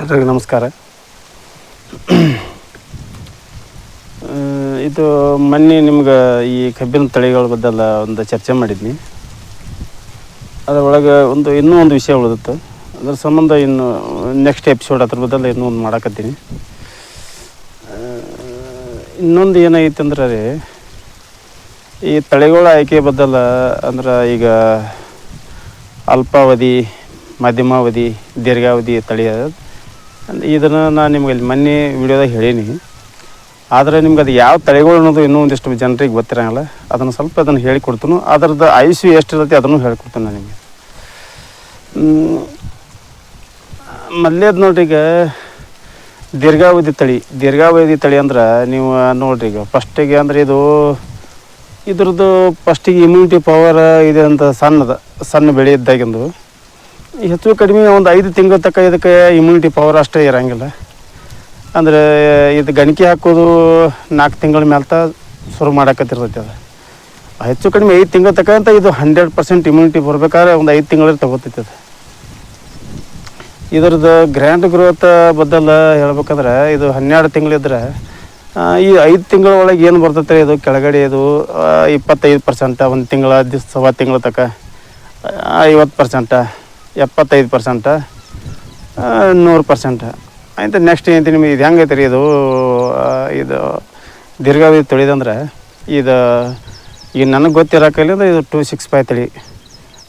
ವೀಕ್ಷಕರಿಗೆ ನಮಸ್ಕಾರ. ಇದು ಮೊನ್ನೆ ನಿಮ್ಗೆ ಈ ಕಬ್ಬಿನ ತಳಿಗಳ ಬದ್ದೆಲ್ಲ ಒಂದು ಚರ್ಚೆ ಮಾಡಿದ್ನಿ. ಅದರೊಳಗೆ ಒಂದು ಇನ್ನೂ ಒಂದು ವಿಷಯ ಉಳಿದಿತ್ತು. ಅದ್ರ ಸಂಬಂಧ ಇನ್ನು ನೆಕ್ಸ್ಟ್ ಎಪಿಸೋಡ್ ಅದ್ರ ಬದಲು ಇನ್ನೂ ಒಂದು ಮಾಡಕತ್ತೀನಿ. ಇನ್ನೊಂದು ಏನೈತೆ ಅಂದ್ರೆ ರೀ, ಈ ತಳಿಗಳ ಆಯ್ಕೆ ಬದ್ದಲ್ಲ ಅಂದ್ರೆ ಈಗ ಅಲ್ಪಾವಧಿ, ಮಧ್ಯಮಾವಧಿ, ದೀರ್ಘಾವಧಿ ತಳಿ ಇದನ್ನು ನಾನು ನಿಮ್ಗೆ ಇಲ್ಲಿ ಮೊನ್ನೆ ವಿಡಿಯೋದಾಗ ಹೇಳೀನಿ. ಆದರೆ ನಿಮ್ಗೆ ಅದು ಯಾವ ತಳಿಗಳು ಅನ್ನೋದು ಇನ್ನೂ ಒಂದಿಷ್ಟು ಜನರಿಗೆ ಗೊತ್ತಿರಂಗಿಲ್ಲ. ಅದನ್ನು ಸ್ವಲ್ಪ ಅದನ್ನು ಹೇಳಿಕೊಡ್ತೀನಿ ಅದರದ್ದು ಆಯುಷ್ಯ ಎಷ್ಟಿರುತ್ತೆ ಅದನ್ನು ಹೇಳ್ಕೊಡ್ತೀನಿ ನಾನು ನಿಮಗೆ. ಮೊದಲೇದು ನೋಡ್ರಿ ಈಗ ದೀರ್ಘಾವಧಿ ತಳಿ. ದೀರ್ಘಾವಧಿ ತಳಿ ಅಂದ್ರೆ ನೀವು ನೋಡ್ರಿ ಈಗ ಫಸ್ಟಿಗೆ ಅಂದ್ರೆ ಇದು ಇದ್ರದ್ದು ಫಸ್ಟಿಗೆ ಇಮ್ಯುನಿಟಿ ಪವರ್ ಇದೆ ಅಂತ ಸಣ್ಣದ, ಸಣ್ಣ ಬೆಳೆ ಇದ್ದಾಗಿಂದು. ಹೆಚ್ಚು ಕಡಿಮೆ ಒಂದು ಐದು ತಿಂಗಳ ತನಕ ಇದಕ್ಕೆ ಇಮ್ಯುನಿಟಿ ಪವರ್ ಅಷ್ಟೇ ಇರಂಗಿಲ್ಲ. ಅಂದರೆ ಇದು ಗಣಿಕೆ ಹಾಕೋದು ನಾಲ್ಕು ತಿಂಗಳ ಮೇಲ್ತ ಶುರು ಮಾಡಕತ್ತಿರ್ತೈತಿ ಅದು. ಹೆಚ್ಚು ಕಡಿಮೆ ಐದು ತಿಂಗಳ ತನಕ ಅಂತ ಇದು ಹಂಡ್ರೆಡ್ ಪರ್ಸೆಂಟ್ ಇಮ್ಯುನಿಟಿ ಬರಬೇಕಾದ್ರೆ ಒಂದು ಐದು ತಿಂಗಳ ತಗೋತೈತಿ ಅದು. ಇದ್ರದ್ದು ಗ್ರ್ಯಾಂಡ್ ಗ್ರೋತ್ ಬದಲು ಹೇಳ್ಬೇಕಂದ್ರೆ ಇದು ಹನ್ನೆರಡು ತಿಂಗಳಿದ್ರೆ ಈ ಐದು ತಿಂಗಳ ಒಳಗೆ ಏನು ಬರ್ತೈತೆ ಇದು ಕೆಳಗಡೆ ಇದು ಇಪ್ಪತ್ತೈದು ಪರ್ಸೆಂಟ ಒಂದು ತಿಂಗಳ ದಿವ್ಸ ಸವಾ ತಿಂಗಳ ತನಕ, ಐವತ್ತು ಪರ್ಸೆಂಟ ಎಪ್ಪತ್ತೈದು ಪರ್ಸೆಂಟ ನೂರು ಪರ್ಸೆಂಟ ಆಯ್ತು ನೆಕ್ಸ್ಟ್ ಏನಂತ ನಿಮಗೆ, ಇದು ಹೆಂಗೈತೆ ರೀ ಇದು ಇದು ದೀರ್ಘಾವಧಿ ತಿಳಿದಂದ್ರೆ ಇದು, ಈಗ ನನಗೆ ಗೊತ್ತಿರೋಕಲ್ಲಿ ಅಂದ್ರೆ ಇದು ಟೂ ಸಿಕ್ಸ್ ಫೈವ್ ತಳಿ.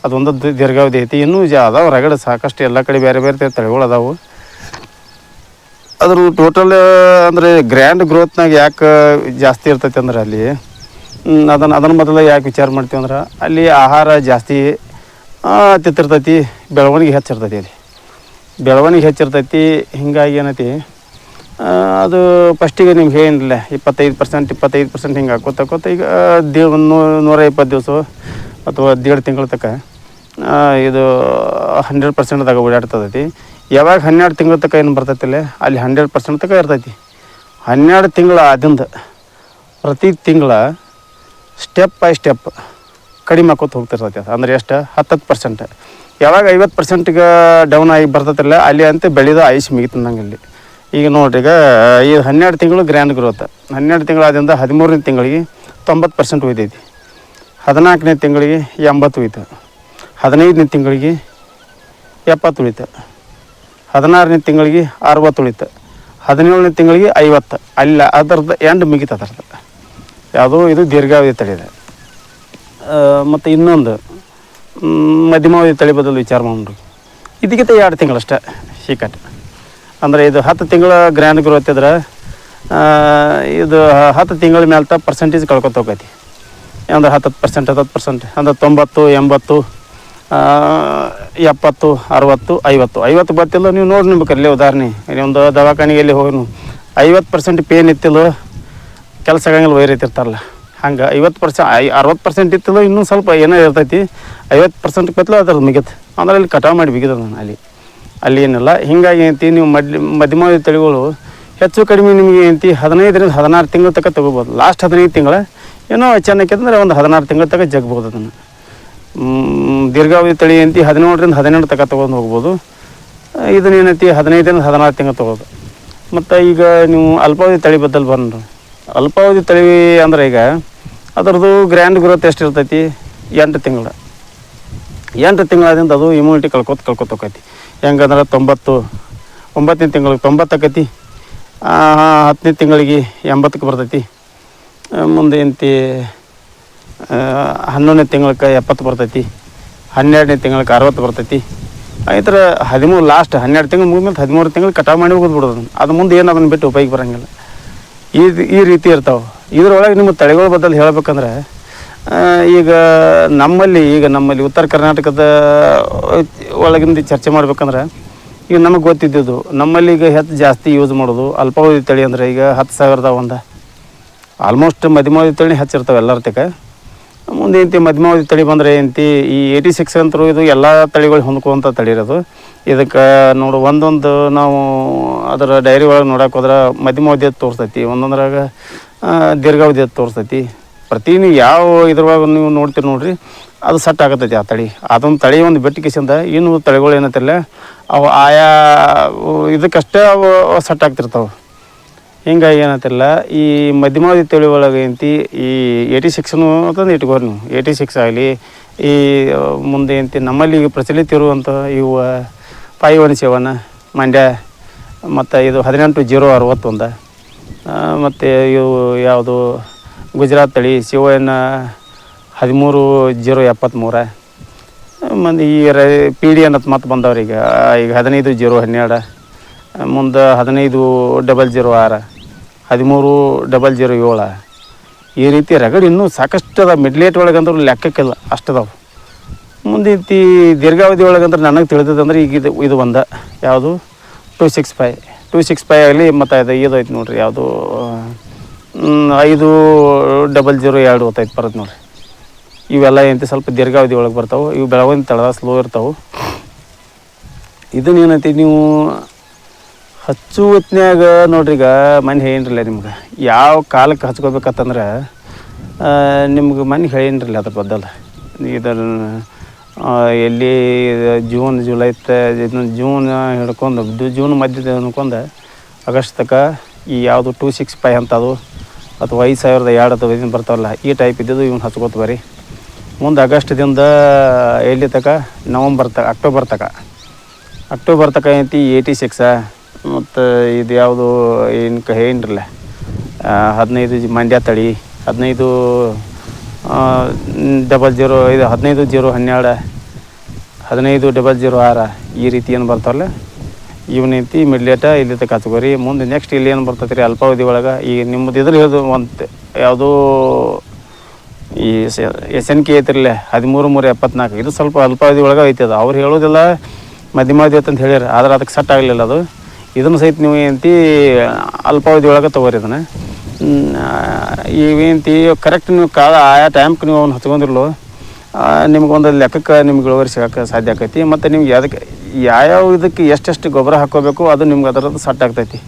ಅದೊಂದು ದೀರ್ಘಾವಧಿ ಐತಿ. ಇನ್ನೂ ಜ, ಅದಾವೆ ರಗಡ ಸಾಕಷ್ಟು ಎಲ್ಲ ಕಡೆ ಬೇರೆ ಬೇರೆ ತಳಿಗಳು ಅದಾವು. ಅದ್ರ ಟೋಟಲ್ ಅಂದರೆ ಗ್ರ್ಯಾಂಡ್ ಗ್ರೋತ್ನಾಗ ಯಾಕೆ ಜಾಸ್ತಿ ಇರ್ತೈತೆ ಅಂದ್ರೆ ಅಲ್ಲಿ ಅದನ್ನು ಅದನ್ನ ಮೊದಲು ಯಾಕೆ ವಿಚಾರ ಮಾಡ್ತೀವಿ ಅಂದ್ರೆ, ಅಲ್ಲಿ ಆಹಾರ ಜಾಸ್ತಿ ತಿತ್ತಿರ್ತೈತಿ, ಬೆಳವಣಿಗೆ ಹೆಚ್ಚಿರ್ತೈತಿ ಅಲ್ಲಿ. ಬೆಳವಣಿಗೆ ಹೆಚ್ಚಿರ್ತೈತಿ, ಹಿಂಗಾಗಿ ಏನೈತಿ ಅದು ಫಸ್ಟಿಗೆ ನಿಮ್ಗೆ ಏನಿಲ್ಲ ಇಪ್ಪತ್ತೈದು ಪರ್ಸೆಂಟ್ ಇಪ್ಪತ್ತೈದು ಪರ್ಸೆಂಟ್ ಹಿಂಗೆ ಹಾಕೋತ ಹಾಕೋತ ಈಗ ದೇ ಒಂದು ನೂರ ಇಪ್ಪತ್ತು ದಿವಸ ಅಥವಾ ದೇಡ್ ತಿಂಗಳ ತನಕ ಇದು ಹಂಡ್ರೆಡ್ ಪರ್ಸೆಂಟ್ದಾಗ ಓಡಾಡ್ತದೈತಿ. ಯಾವಾಗ ಹನ್ನೆರಡು ತಿಂಗಳ ತನಕ ಏನು ಬರ್ತೈತಿಲ್ಲ ಅಲ್ಲಿ ಹಂಡ್ರೆಡ್ ಪರ್ಸೆಂಟ್ ತನಕ ಇರ್ತೈತಿ. ಹನ್ನೆರಡು ತಿಂಗಳ ಆದಿಂದ ಪ್ರತಿ ತಿಂಗಳ ಸ್ಟೆಪ್ ಬೈ ಸ್ಟೆಪ್ ಕಡಿಮೆ ಆಕೋತ ಹೋಗ್ತಿರ್ತೈತಿ. ಅದು ಅಂದ್ರೆ ಎಷ್ಟು? ಹತ್ತತ್ತು ಪರ್ಸೆಂಟ್ ಯಾವಾಗ ಐವತ್ತು ಪರ್ಸೆಂಟ್ಗೆ ಡೌನ್ ಆಗಿ ಬರ್ತೈತಿಲ್ಲ ಅಲ್ಲಿ ಅಂತ ಬೆಳೆದ ಐಸ್ ಮುಗಿತಂದಂಗೆ ಇಲ್ಲಿ. ಈಗ ನೋಡ್ರಿ, ಈಗ ಈ ಹನ್ನೆರಡು ತಿಂಗಳು ಗ್ರ್ಯಾಂಡ್ ಗ್ರೋತ್ ಹನ್ನೆರಡು ತಿಂಗಳಾದ್ರಿಂದ ಹದಿಮೂರನೇ ತಿಂಗಳಿಗೆ ತೊಂಬತ್ತು ಪರ್ಸೆಂಟ್ ಒಯ್ದೈತಿ ಹದಿನಾಲ್ಕನೇ ತಿಂಗಳಿಗೆ ಎಂಬತ್ತು ಹೋಯ್ತು ಹದಿನೈದನೇ ತಿಂಗಳಿಗೆ ಎಪ್ಪತ್ತು ಉಳಿತು ಹದಿನಾರನೇ ತಿಂಗಳಿಗೆ ಅರವತ್ತು ಉಳಿತು ಹದಿನೇಳನೇ ತಿಂಗಳಿಗೆ ಐವತ್ತು. ಅಲ್ಲ, ಅದರದ್ದು ಎಂಡ್ ಮುಗೀತು ಯಾವುದೋ ಇದು ದೀರ್ಘಾವಧಿ ತಳಿ ಇದೆ ಮತ್ತು ಇನ್ನೊಂದು ಮಧ್ಯಮಾವಧಿ ತಳಿ ಬದಲು ವಿಚಾರ ಮಾಡ್ರಿ ಇದಕ್ಕಿಂತ ಎರಡು ತಿಂಗಳಷ್ಟೇ, ಶೀಕಟ್. ಅಂದರೆ ಇದು ಹತ್ತು ತಿಂಗಳ ಗ್ರ್ಯಾಂಡ್ ಗ್ರೋತ್ ಇದ್ರೆ ಇದು ಹತ್ತು ತಿಂಗಳ ಮೇಲೆ ಪರ್ಸೆಂಟೇಜ್ ಕಳ್ಕೊತ ಹೋಗೈತಿ. ಅಂದ್ರೆ ಹತ್ತತ್ತು ಪರ್ಸೆಂಟ್ ಹತ್ತತ್ತು ಪರ್ಸೆಂಟ್ ಅಂದ್ರೆ ತೊಂಬತ್ತು, ಎಂಬತ್ತು ಎಪ್ಪತ್ತು, ಅರವತ್ತು, ಐವತ್ತು. ಐವತ್ತು ಬರ್ತಿಲ್ಲ, ನೀವು ನೋಡಿ ನಿಮ್ಗೆ ಅಲ್ಲೇ ಉದಾಹರಣೆ. ಒಂದು ದವಾಖಾನೆಗೆ ಎಲ್ಲಿ ಹೋಗಿ ಐವತ್ತು ಪರ್ಸೆಂಟ್ ಪೇನ್ ಇತ್ತಿಲ್ಲ, ಕೆಲಸ ಆಗಂಗಿಲ್ಲ, ವೈರ್ ಇರ್ತಾರಲ್ಲ ಹಂಗೆ ಐವತ್ತು ಪರ್ಸೆಂಟ್ ಐ ಅರವತ್ತು ಪರ್ಸೆಂಟ್ ಇತ್ತಿಲ್ಲ ಇನ್ನೂ ಸ್ವಲ್ಪ ಏನೋ ಇರ್ತೈತಿ. ಐವತ್ತು ಪರ್ಸೆಂಟ್ ಕತ್ಲು ಅದ್ರದ್ದು ಮುಗಿತು. ಅಂದ್ರೆ ಅಲ್ಲಿ ಕಟಾವು ಮಾಡಿ ಬಿಗಿದ ನಾನು ಅಲ್ಲಿ. ಅಲ್ಲಿ ಏನಿಲ್ಲ. ಹಿಂಗಾಗಿ ಏನಂತಿ ನೀವು ಮಡ್ ಮಧ್ಯಮಾವಧಿ ತಳಿಗಳು ಹೆಚ್ಚು ಕಡಿಮೆ ನಿಮಗೆ ಏನಂತಿ ಹದಿನೈದರಿಂದ ಹದಿನಾರು ತಿಂಗಳ ತನಕ ತೊಗೋಬೋದು. ಲಾಸ್ಟ್ ಹದಿನೈದು ತಿಂಗಳ ಏನೋ ಅಂದ್ರೆ ಒಂದು ಹದಿನಾರು ತಿಂಗಳ ತನಕ ಜಗ್ಬೋದು ಅದನ್ನು. ದೀರ್ಘಾವಧಿ ತಳಿ ಏನಂತಿ ಹದಿನೇಳರಿಂದ ಹದಿನೆಂಟು ತನಕ ತೊಗೊಂಡು ಹೋಗ್ಬೋದು. ಇದನ್ನ ಏನೈತಿ ಹದಿನೈದರಿಂದ ಹದಿನಾರು ತಿಂಗಳು ತೊಗೋದು. ಮತ್ತು ಈಗ ನೀವು ಅಲ್ಪಾವಧಿ ತಳಿ ಬದಲು ಬಂದ್ರೆ. ಅಲ್ಪಾವಧಿ ತಳಿ ಅಂದ್ರೆ ಈಗ ಅದರದ್ದು ಗ್ರ್ಯಾಂಡ್ ಗ್ರೋತ್ ಎಷ್ಟು ಇರ್ತೈತಿ? ಎಂಟು ತಿಂಗಳು. ಎಂಟು ತಿಂಗಳಾದಿಂದ ಅದು ಇಮ್ಯುನಿಟಿ ಕಳ್ಕೊತ ಕಳ್ಕೊತ ಹೋಕೈತಿ. ಹೆಂಗಂದ್ರೆ ತೊಂಬತ್ತು, ಒಂಬತ್ತನೇ ತಿಂಗಳಿಗೆ ತೊಂಬತ್ತಾಕೈತಿ ಹತ್ತನೇ ತಿಂಗಳಿಗೆ ಎಂಬತ್ತಕ್ಕೆ ಬರ್ತೈತಿ. ಮುಂದೆ ಇಂತಿ ಹನ್ನೊಂದನೇ ತಿಂಗಳಕ್ಕೆ ಎಪ್ಪತ್ತು ಬರ್ತೈತಿ. ಹನ್ನೆರಡನೇ ತಿಂಗಳಕ್ಕೆ ಅರವತ್ತು ಬರ್ತೈತಿ. ಈ ಥರ ಹದಿಮೂರು ಲಾಸ್ಟ್ ಹನ್ನೆರಡು ತಿಂಗಳು ಮುಗಿದ್ಮೇಲೆ ಹದಿಮೂರು ತಿಂಗಳು ಕಟಾವು ಮಾಡಿ ಹೋಗೋದು ಬಿಡೋದು. ಅದು ಮುಂದೆ ಏನು ಅದನ್ನು ಬಿಟ್ಟು ಉಪಯೋಗ ಬರೋಂಗಿಲ್ಲ. ಈ ಈ ರೀತಿ ಇರ್ತಾವೆ. ಇದ್ರೊಳಗೆ ನಿಮ್ಮ ತಳಿಗಳ ಬದಲು ಹೇಳಬೇಕಂದ್ರೆ ಈಗ ನಮ್ಮಲ್ಲಿ ಈಗ ನಮ್ಮಲ್ಲಿ ಉತ್ತರ ಕರ್ನಾಟಕದ, ಒಳಗಿಂದ ಚರ್ಚೆ ಮಾಡ್ಬೇಕಂದ್ರೆ, ಈಗ ನಮಗೆ ಗೊತ್ತಿದ್ದಿದ್ದು, ನಮ್ಮಲ್ಲಿ ಈಗ ಹೆಚ್ಚು ಜಾಸ್ತಿ ಯೂಸ್ ಮಾಡೋದು ಅಲ್ಪಾವಧಿ ತಳಿ ಅಂದರೆ ಈಗ ಹತ್ತು ಸಾವಿರದ ಒಂದು. ಆಲ್ಮೋಸ್ಟ್ ಮಧ್ಯಮಾವಧಿ ತಳಿ ಹೆಚ್ಚಿರ್ತಾವೆ ಎಲ್ಲರ ತಕ ಮುಂದೆ ಇಂತಿ ಮಧ್ಯಮಾವಧಿ ತಳಿ ಬಂದರೆ ಏನಂತಿ ಈ ಏಯ್ಟಿ ಸಿಕ್ಸ್ ಅಂತರೂ ಇದು ಎಲ್ಲ ತಳಿಗಳು ಹೊಂದ್ಕೊಳ್ತ ತಳಿ ಇರೋದು. ಇದಕ್ಕೆ ನೋಡು, ಒಂದೊಂದು ನಾವು ಅದರ ಡೈರಿ ಒಳಗೆ ನೋಡಕ್ಕೆ ಹೋದ್ರೆ ಮಧ್ಯಮಾವಧಿ ತೋರಿಸ್ತೈತಿ ಒಂದೊಂದ್ರಾಗ ದೀರ್ಘಾವಧಿ ತೋರಿಸ್ತೈತಿ ಪ್ರತಿ ನೀವು ಯಾವ ಇದ್ರೊಳಗೆ ನೀವು ನೋಡ್ತೀರಿ ನೋಡ್ರಿ, ಅದು ಸಟ್ ಆಗತೈತಿ ಆ ತಳಿ. ಅದೊಂದು ತಳಿ ಒಂದು ಬೆಟ್ಟಿ ಕಿಸಿಂದ ಇನ್ನು ತಳಿಗಳು ಏನತ್ತಿಲ್ಲ ಅವು ಆಯಾ ಇದಕ್ಕಷ್ಟೇ ಅವು ಸಟ್ ಆಗ್ತಿರ್ತಾವೆ. ಹಿಂಗಾಗಿ ಏನಂತಿಲ್ಲ ಈ ಮಧ್ಯಮಾವಧಿ ತಳಿ ಒಳಗೆ ಏನಂತಿ, ಈ ಏಯ್ಟಿ ಸಿಕ್ಸ್ನು ಅಂತಂದು ಇಟ್ಕೋರಿ ನೀವು. ಏಯ್ಟಿ ಸಿಕ್ಸ್ ಆಗಲಿ, ಈ, ಮುಂದೆ ಏನಂತಿ, ನಮ್ಮಲ್ಲಿ ಈಗ ಪ್ರಚಲಿತ ಇರುವಂಥ ಇವು ಫೈವ್ ಒನ್ ಸೆವೆನ್ ಮಂಡ್ಯ ಮತ್ತು ಇದು ಹದಿನೆಂಟು ಜೀರೋ ಅರವತ್ತೊಂದು. ಮತ್ತು ಇವು ಯಾವುದು ಗುಜರಾತ್ ತಳಿ ಎನ್ ಹದಿಮೂರು ಜೀರೋ ಎಪ್ಪತ್ತ್ಮೂರು ಮತ್ತು ಈ ರೈ ಪಿ ಡಿ ಅನ್ನತ್ ಮತ್ತೆ ಬಂದವ್ರು ಈಗ ಈಗ ಹದಿನೈದು ಜೀರೋ ಹನ್ನೆರಡು, ಮುಂದೆ ಹದಿನೈದು ಡಬಲ್ ಜೀರೋ ಆರು, ಹದಿಮೂರು ಡಬಲ್ ಜೀರೋ ಏಳು. ಈ ರೀತಿ ರಗಡ್ ಇನ್ನೂ ಸಾಕಷ್ಟು ಅದ ಮಿಡ್ಲೇಟ್ ಒಳಗಂದ್ರೆ ಲೆಕ್ಕಕ್ಕಿಲ್ಲ ಅಷ್ಟದಾವು ಮುಂದೆ ದೀರ್ಘಾವಧಿ ದೀರ್ಘಾವಧಿ ಒಳಗಂದ್ರೆ ನನಗೆ ತಿಳಿದದಂದ್ರೆ ಈಗ ಇದು ಇದು ಒಂದ. ಯಾವುದು? Two six five two six five ಆಗಲಿ ಮತ್ತು ಅದು ಇದು ಐತೆ ನೋಡಿರಿ, ಯಾವುದು ಐದು ಡಬಲ್ ಜೀರೋ ಎರಡು ಹೊತ್ತೈತೆ ಬರುತ್ತೆ ನೋಡಿರಿ. ಇವೆಲ್ಲ ಏನಂತ, ಸ್ವಲ್ಪ ದೀರ್ಘಾವಧಿ ಒಳಗೆ ಬರ್ತಾವೆ. ಇವು ಬೆಳವಣಿಗೆ ತಳದ ಸ್ಲೋ ಇರ್ತಾವೆ. ಇದನ್ನ ಏನೈತಿ, ನೀವು ಹಚ್ಚು ಹೊತ್ನ್ಯಾಗ ನೋಡ್ರಿ ಈಗ ಮನೆ ಹೇಳಿನ್ರಲ್ಲ ನಿಮ್ಗೆ. ಯಾವ ಕಾಲಕ್ಕೆ ಹಚ್ಕೋಬೇಕಂತಂದ್ರೆ ನಿಮ್ಗೆ ಮನೆ ಹೇಳಿನ್ರಲ್ಲ ಅದ್ರ ಬದ್ದಲ್ಲ ಇದನ್ನು ಎಲ್ಲಿ ಜೂನ್, ಜುಲೈ ತ ಜೂನ್ ಹಿಡ್ಕೊಂಡು ಜೂನ್ ಮಧ್ಯದ ಹಿಡ್ಕೊಂಡು ಆಗಸ್ಟ್ ತಕ ಈ ಯಾವುದು ಟೂ ಸಿಕ್ಸ್ ಫೈ ಅಂತದು ಅಥವಾ ಐದು ಸಾವಿರದ ಎರಡು ಅಥವಾ ಇದನ್ನು ಬರ್ತಾವಲ್ಲ, ಈ ಟೈಪ್ ಇದ್ದಿದ್ದು ಇವ್ನು ಹಚ್ಕೋತ ಬರ್ರಿ ಮುಂದೆ ಆಗಸ್ಟ್ದಿಂದ ಎಲ್ಲಿ ತಕ, ನವಂಬರ್ ತಕ ಅಕ್ಟೋಬರ್ ತಕ. ಅಕ್ಟೋಬರ್ ತಕ ಐತಿ ಏಯ್ಟಿ ಸಿಕ್ಸ ಮತ್ತು ಇದು ಯಾವುದು ಏನು ಏನಿರಲ್ಲ ಹದಿನೈದು ಮಂಡ್ಯ ತಳಿ, ಹದಿನೈದು ಡಬಲ್ ಜೀರೋ ಇದು ಹದಿನೈದು ಜೀರೋ ಹನ್ನೆರಡು, ಹದಿನೈದು ಡಬಲ್ ಜೀರೋ ಆರು, ಈ ರೀತಿ ಏನು ಬರ್ತಾವಲ್ಲ ಇವನೈತಿ ಮಿಡ್ಲೇಟ ಇಲ್ಲಿ ಹಚ್ಕೋರಿ. ಮುಂದೆ ನೆಕ್ಸ್ಟ್ ಇಲ್ಲಿ ಏನು ಬರ್ತೈತೆ ರೀ? ಅಲ್ಪಾವಧಿ ಒಳಗೆ. ಈ ನಿಮ್ಮದು ಇದ್ರ ಹೇಳೋದು ಒಂದು ಯಾವುದೂ ಈ ಎಸ್ ಎನ್ ಕೆ ಐತಿರಲ್ಲ, ಹದಿಮೂರು, ಮೂರು, ಎಪ್ಪತ್ನಾಲ್ಕು. ಇದು ಸ್ವಲ್ಪ ಅಲ್ಪಾವಧಿ ಒಳಗೆ ಐತಿ ಅದು. ಅವ್ರು ಹೇಳೋದಿಲ್ಲ ಮಧ್ಯಮಾವಧಿ ಅಂತ ಹೇಳ್ಯಾರ. ಆದ್ರೆ ಅದಕ್ಕೆ ಸೆಟ್ ಆಗಲಿಲ್ಲ ಅದು. ಇದನ್ನು ಸಹಿತ ನೀವು ಏನಂತಿ ಅಲ್ಪಾವಧಿ ಒಳಗೆ ತೊಗೋರಿ ಇದನ್ನು. ಇವೇಂತಿ ಕರೆಕ್ಟ್ ನೀವು ಕಾಲ, ಆಯಾ ಟೈಮ್ಗೆ ನೀವು ಅವ್ನು ಹಚ್ಕೊಂಡಿರ್ಲೋ ನಿಮ್ಗೊಂದು ಲೆಕ್ಕಕ್ಕೆ ನಿಮ್ಗೆ ಇಳುವರಿ ಸಿಗಕ್ಕೆ ಸಾಧ್ಯ ಆಕೈತಿ. ಮತ್ತು ನಿಮ್ಗೆ ಅದಕ್ಕೆ ಯಾವ್ಯಾವ ಇದಕ್ಕೆ ಎಷ್ಟೆಷ್ಟು ಗೊಬ್ಬರ ಹಾಕೋಬೇಕು ಅದು ನಿಮ್ಗೆ ಅದರದ್ದು ಸಟ್ ಆಗ್ತೈತಿ.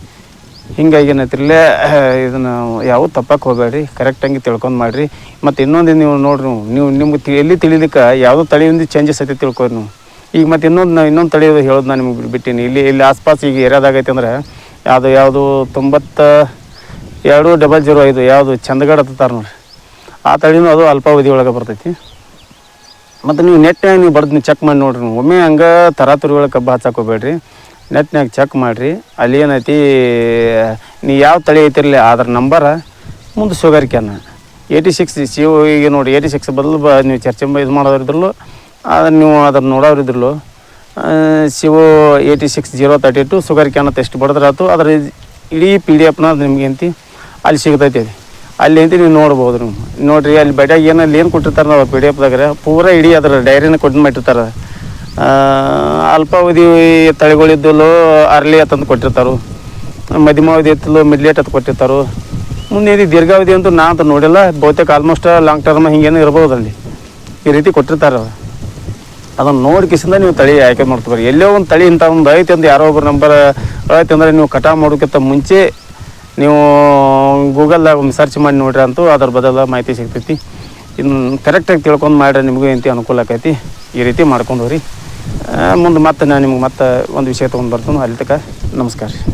ಹಿಂಗಾಗಿ ಏನೈತಿರಲ್ಲೇ, ಇದನ್ನು ಯಾವ ತಪ್ಪಕ್ಕೆ ಹೋಗಬೇಡ್ರಿ. ಕರೆಕ್ಟಾಗಿ ತಿಳ್ಕೊಂಡು ಮಾಡಿರಿ. ಮತ್ತು ಇನ್ನೊಂದು ನೀವು ನೋಡ್ರಿ, ನೀವು ನೀವು ನಿಮ್ಗೆ ತಿ ಎಲ್ಲಿ ತಿಳಿಲಿಕ್ಕೆ, ಯಾವುದೋ ತಳಿಯಿಂದ ಚೇಂಜಸ್ ಐತಿ ತಿಳ್ಕೊರಿ ನೀವು. ಈಗ ಮತ್ತು ಇನ್ನೊಂದು ನಾ ಇನ್ನೊಂದು ತಳಿ ಹೇಳೋದು ನಾನು ನಿಮ್ಗೆ ಬಿಟ್ಟೀನಿ. ಇಲ್ಲಿ ಇಲ್ಲಿ ಆಸ್ಪಾಸ್ ಈಗ ಏರಿಯಾದಾಗ ಐತೆ ಅಂದ್ರೆ ಯಾವುದು ಯಾವುದು ತೊಂಬತ್ತ ಎರಡು ಡಬಲ್ ಜೀರೋ ಐದು, ಯಾವುದು? ಚಂದಗಡ ಹತ್ತಾರೆ ನೋಡ್ರಿ. ಆ ತಳಿನೂ ಅದು ಅಲ್ಪಾವಧಿ ಒಳಗೆ ಬರ್ತೈತಿ. ಮತ್ತು ನೀವು ನೆಟ್ನ್ಯಾಗ ನೀವು ಬಡ್ದು ನೀವು ಚೆಕ್ ಮಾಡಿ ನೋಡ್ರಿ ಒಮ್ಮೆ ಹಂಗೆ ತರಾತುರಿ ಒಳಗೆ ಕಬ್ಬು ಹಚ್ಚಾಕೋಬೇಡ್ರಿ ನೆಟ್ನ್ಯಾಗ ಚೆಕ್ ಮಾಡಿರಿ. ಅಲ್ಲಿ ಏನೈತಿ ನೀವು ಯಾವ ತಳಿ ಐತಿರಲಿ ಅದ್ರ ನಂಬರ ಮುಂದೆ sugar cane eighty six C ಈಗ ನೋಡಿ ಏಯ್ಟಿ ಸಿಕ್ಸ್ ಬದಲು ಬ ನೀವು ಚರ್ಚೆ ಇದು ಮಾಡೋರಿದ್ರಲ್ಲೂ ಅದನ್ನು ನೀವು ಅದನ್ನು ನೋಡೋರಿದ್ರಲ್ಲೂ O eighty six zero thirty two sugar cane ಅಂತ ಎಷ್ಟು ಬಡದ್ರೆ ಆಯ್ತು ಅದ್ರ ಇಡೀ ಪಿ ಡಿ ಎಫ್ನ ನಿಮ್ಗೆ ಎಂತಿ ಅಲ್ಲಿ ಸಿಗ್ತೈತಿ. ಅಲ್ಲಿ. ಅಂತ ನೀವು ನೋಡ್ಬೋದು ನೀವು. ನೋಡ್ರಿ, ಅಲ್ಲಿ ಬಡ್ಯಾಗ ಏನು ಅಲ್ಲಿ ಏನು ಕೊಟ್ಟಿರ್ತಾರೆ ನಾವು ಪಿ ಡಿ ಪೂರ ಇಡೀ ಅದರ ಡೈರಿನ ಕೊಟ್ಟು ಮಾಡಿರ್ತಾರೆ ಅಲ್ಪಾವಧಿ ತಳಿಗಳಿದ್ದಲು ಅರ್ಲಿ ಅಂತಂದು ಕೊಟ್ಟಿರ್ತಾರೆ. ಮಧ್ಯಮಾವಧಿ ಎತ್ತಲು ಮಿಡ್ಲೇಟ್ ಅಂತ ಕೊಟ್ಟಿರ್ತಾರೆ. ಮುಂದೆ ಇದು ದೀರ್ಘಾವಧಿ ಅಂತೂ ನಾ ಅಂತ ನೋಡಿಲ್ಲ. ಬಹುತೇಕ ಆಲ್ಮೋಸ್ಟ್ ಲಾಂಗ್ ಟರ್ಮ್ ಹಿಂಗೇನು ಇರ್ಬೋದು ಅಲ್ಲಿ. ಈ ರೀತಿ ಕೊಟ್ಟಿರ್ತಾರೆ. ಅದನ್ನು ನೋಡಿ ಕಿಸಿಂದ ನೀವು ತಳಿ ಆಯ್ಕೆ ಮಾಡ್ತಾರೆ ಎಲ್ಲೋ ಒಂದು ತಳಿ ಇಂಥ ಒಂದು ಐತೆ ಅಂತ ಯಾರೋ ಒಬ್ಬರು ನಂಬರ್ ಐತೆ ಅಂದರೆ ನೀವು ಕಟಾವು ಮಾಡೋಕ್ಕಿಂತ ಮುಂಚೆ ನೀವು ಗೂಗಲ್ದಾಗ ಒಂದು ಸರ್ಚ್ ಮಾಡಿ ನೋಡ್ರಿ ಅಂತೂ ಅದ್ರ ಬದಲ ಮಾಹಿತಿ ಸಿಗ್ತೈತಿ. ಇನ್ನು ಕರೆಕ್ಟಾಗಿ ತಿಳ್ಕೊಂಡು ಮಾಡ್ರೆ ನಿಮಗೂ ಏನು ಅನುಕೂಲ ಆಕೈತಿ. ಈ ರೀತಿ ಮಾಡ್ಕೊಂಡು ಹೋಗ್ರಿ. ಮುಂದೆ ಮತ್ತೆ ನಾನು ನಿಮ್ಗೆ ಮತ್ತೆ ಒಂದು ವಿಷಯ ತೊಗೊಂಡು ಬರ್ತೀನಿ. ಅಲ್ಲಿ ತನಕ ನಮಸ್ಕಾರ ರೀ.